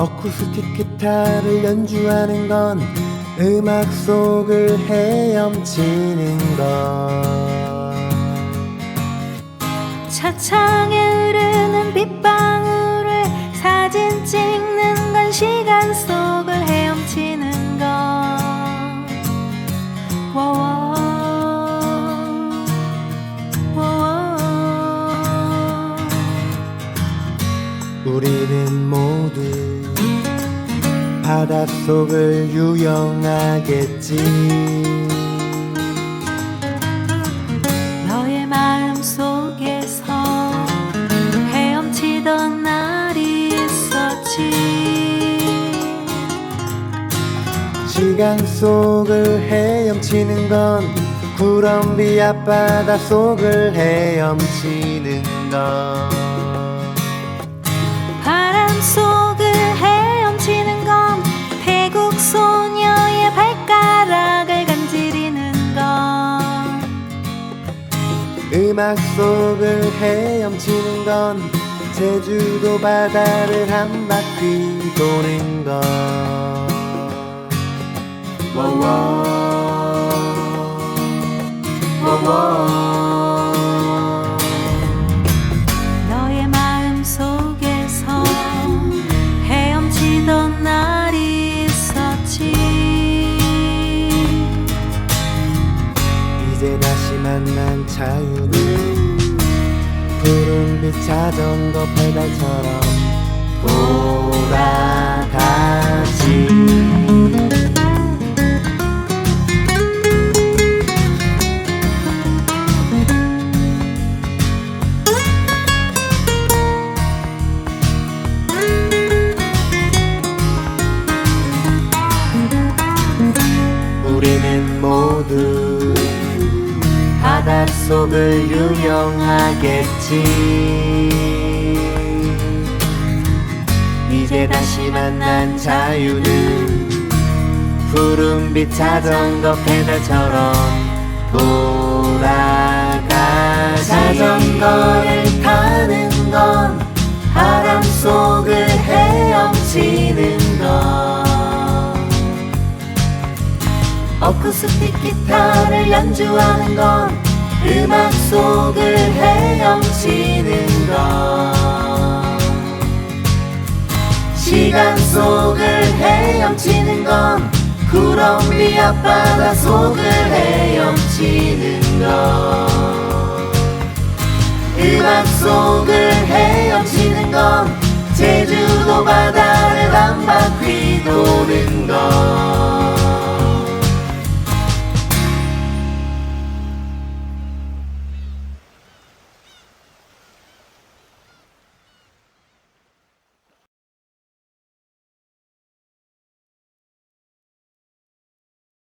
어쿠스틱 기타를 연주하는 건 음악 속을 헤엄치는 것. 차창에 흐르는 빗방울을 사진 찍는 건 시간 속을 헤엄치는 것. 워워. 워워. 우리는 모두 바닷속을 유영하겠지. 너의 마음 속에서 헤엄치던 날이 있었지. 시간 속을 헤엄치는 건 구름비 앞바다 속을 헤엄치는 것 음악 속을 헤엄치는 건 제주도 바다를 한 바퀴 도는 것. 워워 이제 다시 만난 자유는 푸른빛 자전거 페달처럼 바닷속을 유영하겠지. 이제 다시 만난 자유는 푸른빛 자전거 페달처럼 돌아가 자전거를 타는 건 바람 속을 헤엄치는 것 어쿠스틱 기타를 연주하는 건 음악 속을 헤엄치는 것. 시간 속을 헤엄치는 건 구름비 앞바다 속을